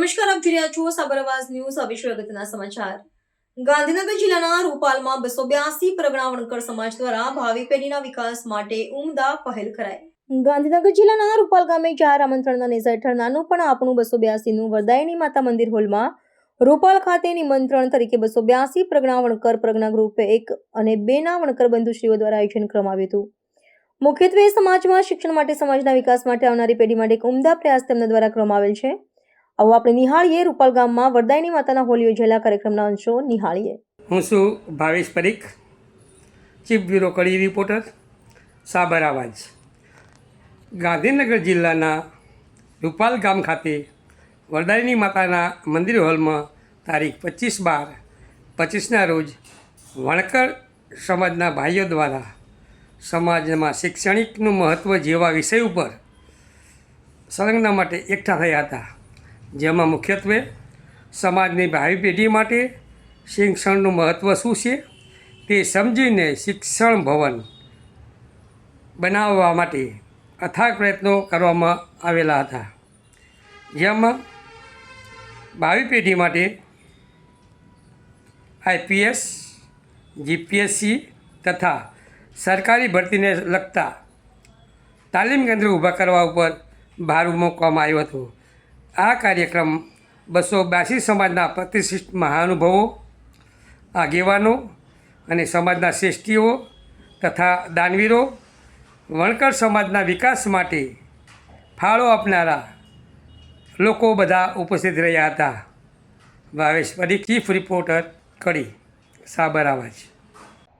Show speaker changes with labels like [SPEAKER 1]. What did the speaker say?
[SPEAKER 1] જોઈ રહ્યા છો સાબરવાસ ન્યૂઝ હવે અગત્યના સમાચાર. ગાંધીનગર જિલ્લાના રૂપાલમાં બસો બ્યાસી પ્રગણા વણકર સમાજ દ્વારા ભાવિ પેઢીના વિકાસ માટે ઉમદા પહેલ કરાઈ. ગાંધીનગર જિલ્લાના રૂપાલ ગામે ચાર આમંત્રણના નેજા હેઠળ નાનું પણ આપણું બસો બ્યાસીનું વરદાયની માતા મંદિર હોલમાં રૂપાલ ખાતે નિમંત્રણ તરીકે બસો બ્યાસી પ્રજ્ઞા વણકર પ્રજ્ઞા ગ્રુપે એક અને બેના વણકર બંધુશ્રીઓ દ્વારા આયોજન કરવામાં આવ્યું હતું. મુખ્યત્વે સમાજમાં શિક્ષણ માટે, સમાજના વિકાસ માટે આવનારી પેઢી માટે એક ઉમદા પ્રયાસ તેમના દ્વારા કરવામાં આવેલ છે. આવો આપણે નિહાળીએ રૂપાલ ગામમાં વરદાયની માતાના હોલી યોજાયેલા કાર્યક્રમના અંશો નિહાળીએ.
[SPEAKER 2] હું છું Bhavesh Parikh, chief bureau Kadi reporter, Sabar Awaz. Gandhinagar જિલ્લાના રૂપાલ ગામ ખાતે વરદાયની માતાના મંદિર હોલમાં તારીખ પચીસ બાર, પચીસના રોજ વણકર સમાજના ભાઈઓ દ્વારા સમાજમાં શૈક્ષણિકનું મહત્ત્વ જેવા વિષય ઉપર સંલગ્ન માટે એકઠા થયા હતા. જેમાં મુખ્યત્વે સમાજની ભાવિ પેઢી માટે શિક્ષણનું મહત્ત્વ શું છે તે સમજીને શિક્ષણ ભવન બનાવવા માટે અથાગ પ્રયત્નો કરવામાં આવેલા હતા. જેમાં ભાવિ પેઢી માટે આઈપીએસ, જીપીએસસી તથા સરકારી ભરતીને લગતા તાલીમ કેન્દ્ર ઊભા કરવા ઉપર ભાર મૂકવામાં આવ્યો હતો. આ કાર્યક્રમ બસો બ્યાસી સમાજના પ્રતિષ્ઠિત મહાનુભવો, આગેવાનો અને સમાજના શ્રેષ્ઠીઓ તથા દાનવીરો, વણકર સમાજના વિકાસ માટે ફાળો આપનારા લોકો બધા ઉપસ્થિત રહ્યા હતા. ભાવેશ પરી ચીફ રિપોર્ટર કડી સાબર આવાજ